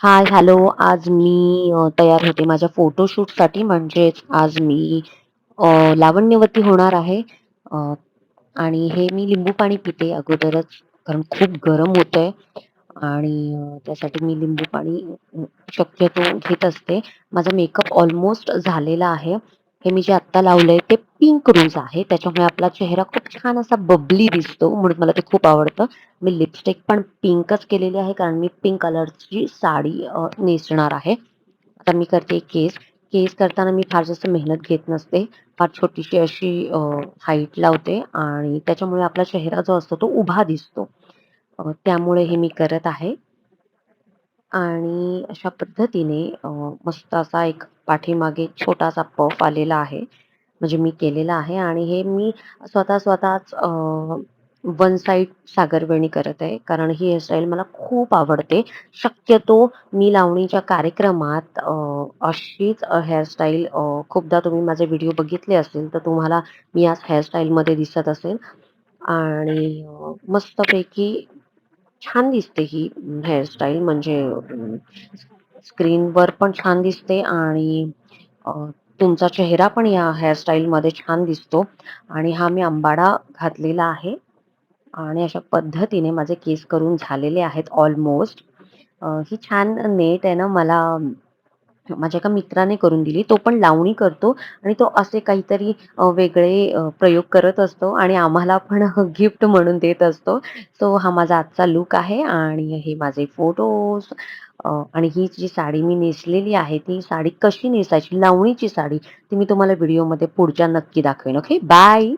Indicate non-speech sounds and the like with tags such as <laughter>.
हाय, hello. आज मी तयार होते माझ्या फोटोशूटसाठी म्हणजेच आज मी लावण्यवती होणार आहे. आणि हे मी लिंबू पाणी पिते अगोदरच, कारण खूप गरम होतंय आणि त्यासाठी मी लिंबू पाणी शक्यतो घेत असते. माझा मेकअप ऑलमोस्ट झालेला आहे. हे मी जे आत्ता लावलंय ते पिंक रोज आहे. त्याच्यामुळे आपला चेहरा खूप छान असा बबली दिसतो, म्हणून मला ते खूप आवडतं. मी लिपस्टिक पण पिंकच केलेली आहे, कारण मी पिंक कलरची साडी नेसणार आहे. आता मी करते केस. केस करताना मी फार जास्त मेहनत घेत नसते. फार छोटीशी अशी हाईट लावते आणि त्याच्यामुळे आपला चेहरा जो असतो तो उभा दिसतो. त्यामुळे हे मी करत आहे. आणि अशा पद्धतीने अ, मस्त असा एक पाठीमागे छोटासा पफ आलेला आहे. म्हणजे मी केलेला आहे आणि हे मी स्वतः स्वतःच अ, वन साइड सागरवेणी करत आहे. कारण ही हेअरस्टाईल मला खूप आवडते. शक्यतो मी लावणीच्या कार्यक्रमात अ, अशीच अ, हेअरस्टाईल अ, खूपदा तुम्ही माझे व्हिडिओ बघितले असतील, तर तुम्हाला मी आज हेअरस्टाईलमध्ये दिसत असेल आणि अ, मस्तपैकी छान दिसते ही हेअरस्टाईल म्हणजे स्क्रीनवर पण छान दिसते आणि तुमचा चेहरा पण या हेअरस्टाईलमध्ये छान दिसतो आणि हा मी अंबाडा घातलेला आहे आणि अशा पद्धतीने माझे केस करून झालेले आहेत ऑलमोस्ट. ही छान नेट आहे ना मला माझ्या एका मित्राने करून दिली. तो पण लावणी करतो आणि तो असे काहीतरी वेगळे प्रयोग करत असतो आणि आम्हाला पण <laughs> गिफ्ट म्हणून देत असतो. सो हा माझा आजचा लूक आहे आणि हे माझे फोटोज आणि ही जी साडी मी नेसलेली आहे, ती साडी कशी नेसायची, लावणीची साडी, ती मी तुम्हाला व्हिडिओमध्ये पुढच्या नक्की दाखवेन. ओके. बाय.